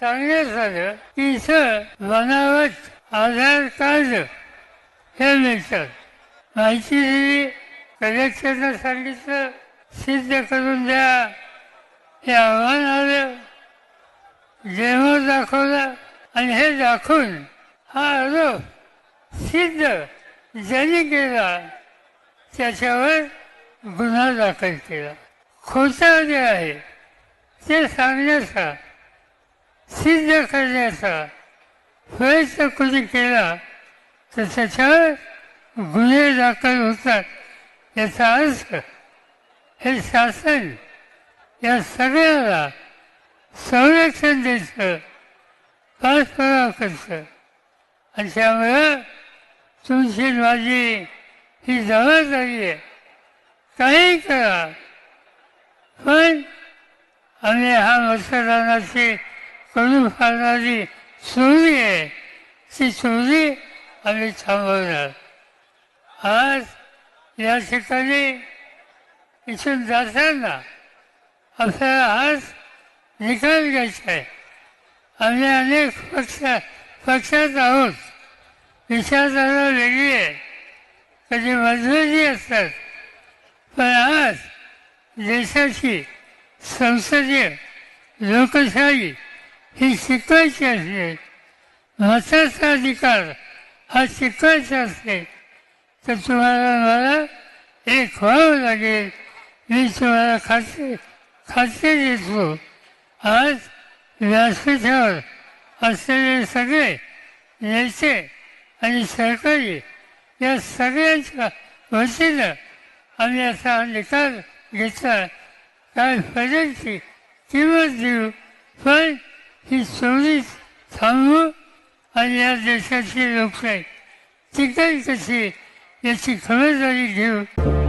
सांगण्यात आलं की इथं बनावट आधार कार्ड हे मिळतात माहिती दिली कलेक्टरनं सांगितलं सिद्ध करून द्या. हे आव्हान आलं. जेव्हा दाखवला आणि हे दाखवून हा आरोप सिद्ध ज्यांनी केला त्याच्यावर गुन्हा दाखल केला. खोटा जे आहे ते सांगण्याचा सिद्ध करण्याचा प्रयत्न कोणी केला तर त्याच्यावर गुन्हे दाखल होतात याचा अर्थ हे शासन या सगळ्याला संरक्षण द्यायचं पाठपुरावा करतं आणि त्यामुळं तुमची माझी ही जबाबदारी आहे. काही करा. पण आम्ही हा मतदानाची करून फाडणारी चोरी आहे ती चोरी आम्ही थांबवणार आज या ठिकाणी इथून जाताना आपल्याला आज निकाल घ्यायचा आहे आम्ही अनेक पक्ष पक्षात आहोत विचारधारा वेगळी आहे कधी मतभेदी असतात पण आज देशाची संसदीय लोकशाही ही शिकवायची असते. मताचा अधिकार हा शिकवायचा असते. तर तुम्हाला मला एक व्हावं लागेल. मी तुम्हाला खात्री खात्री देतो. आज व्यासपीठावर असलेले सगळे नेते आणि सरकारी या सगळ्यांच्या वतीनं आम्ही असा निकाल घेतला. काय फरकची किंमत देऊ? पण ही चोरी थांबवू आणि या देशाची लोकशाही टिकेल कशी याची खबरदारी घेऊ